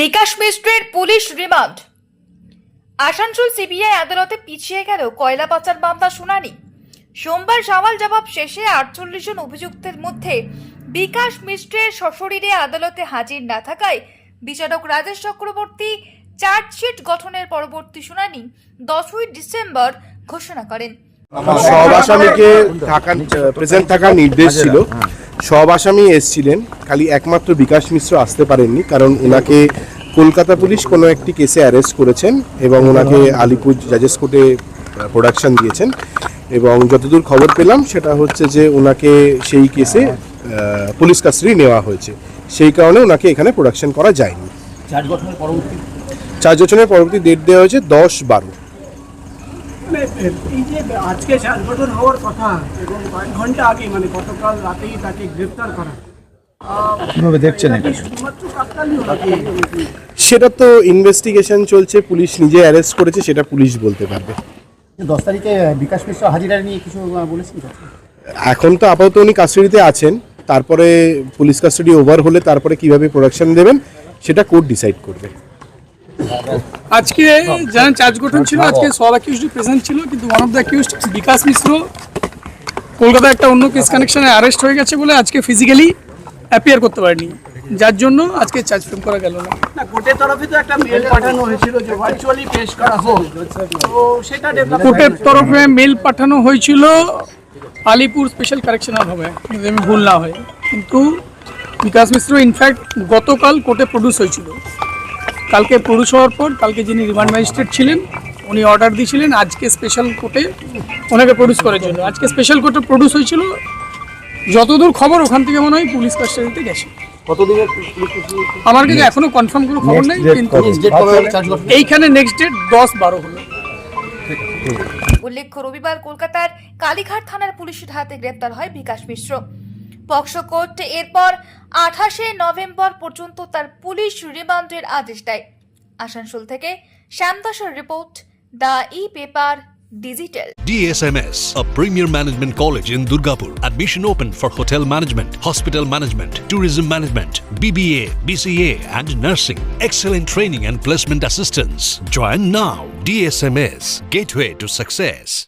বিকাশ মিশ্রের police remand. Asansol CBI আদালতে পিছিয়ে গেল কয়লা পাচার মামলা শুনানি। সোমবার সওয়াল জবাব শেষে আটচল্লিশ জন অভিযুক্তের মধ্যে বিকাশ মিশ্রের সশরীরে আদালতে হাজির না থাকায় বিচারক রাজেশ চক্রবর্তী চার্জশিট গঠনের পরবর্তী শুনানি দশই ডিসেম্বর ঘোষণা করেন। সব আসামিকে থাকা প্রেজেন্ট থাকার নির্দেশ ছিল। সব আসামি এসছিলেন খালি একমাত্র বিকাশ মিশ্র আসতে পারেননি কারণ ওনাকে কলকাতা পুলিশ কোনো একটি কেসে অ্যারেস্ট করেছেন এবং ওনাকে আলিপুর জাজেস কোর্টে প্রোডাকশন দিয়েছেন। এবং যতদূর খবর পেলাম সেটা হচ্ছে যে ওনাকে সেই কেসে পুলিশ কাস্টাডি নেওয়া হয়েছে। সেই কারণে ওনাকে এখানে প্রোডাকশন করা যায়নি। চার্জ গঠনের পরবর্তী চার জনের পরবর্তী ডেট দেওয়া হয়েছে দশ বারো। মানে এই যে আজকে সংগঠন হওয়ার কথা এবং কয়েক ঘণ্টা আগে মানে গতকাল রাতেই তাকে গ্রেফতার করা। কীভাবে দেখছেন সেটা তো ইনভেস্টিগেশন চলছে পুলিশ নিজে অ্যারেস্ট করেছে সেটা পুলিশ বলতে পারবে। দশ তারিখে বিকাশ মিশ্র হাজিরা নিয়ে কিছু বলেছেন এখন তো আপাতত উনি কাস্টাডিতে আছেন তারপরে পুলিশ কাস্টাডি ওভার হলে তারপরে কীভাবে প্রোডাকশন দেবেন সেটা কোর্ট ডিসাইড করবে। আজকে যারা চার্জ গঠন ছিল আজকে সব অ্যাকিউজড প্রেজেন্ট ছিল কিন্তু one of the accused Bikash Mishra. কলকাতায় একটা অন্য কেস কানেকশনে অ্যারেস্ট হয়ে গেছে বলে আজকে ফিজিক্যালি অ্যাপিয়ার করতে পারেনি। যার জন্য আজকে চার্জ ফ্রেম করা গেল না। না কোর্টের তরফে তো একটা মেল পাঠানো হয়েছিল যে ভার্চুয়ালি পেশ করা হোক। তো সেটা ডেভেলপ কোর্টের তরফে মেল পাঠানো হয়েছিল আলিপুর স্পেশাল কারেকশনাল হবে যদি আমি ভুল না হয়। কিন্তু বিকাশ মিশ্র ইনফ্যাক্ট গতকাল কোর্টে প্রডিউস হয়েছিল। কালকে প্রডিউস হওয়ার পর কালকে যিনি রিমান্ড ম্যাজিস্ট্রেট ছিলেন উনি অর্ডার দিয়েছিলেন আজকে স্পেশাল কোর্টে ওনাকে প্রডিউস করার জন্য। আজকে স্পেশাল কোর্টে প্রডিউস হয়েছিল যতদূর খবর ওখান থেকে মনে হয় পুলিশ কাস্টাডিতে গেছে। আমার কাছে এখনও কনফার্ম কোনো খবর নেই কিন্তু এইখানে নেক্সট ডেট দশ বারো হলো। উল্লেখ্য রবিবার কলকাতার কালীঘাট থানার পুলিশের হাতে গ্রেপ্তার হয় বিকাশ মিশ্র। পক্সো এরপর আঠাশে নভেম্বর পর্যন্ত তার পুলিশ রিমান্ডের আদেশ দেয় আসানসোল থেকে শ্যামদাসের report the e paper digital DSMS, a premier management college in Durgapur. Admission open for hotel management, hospital management, tourism management, BBA, BCA, and nursing. Excellent training and placement assistance. Join now. DSMS, gateway to success.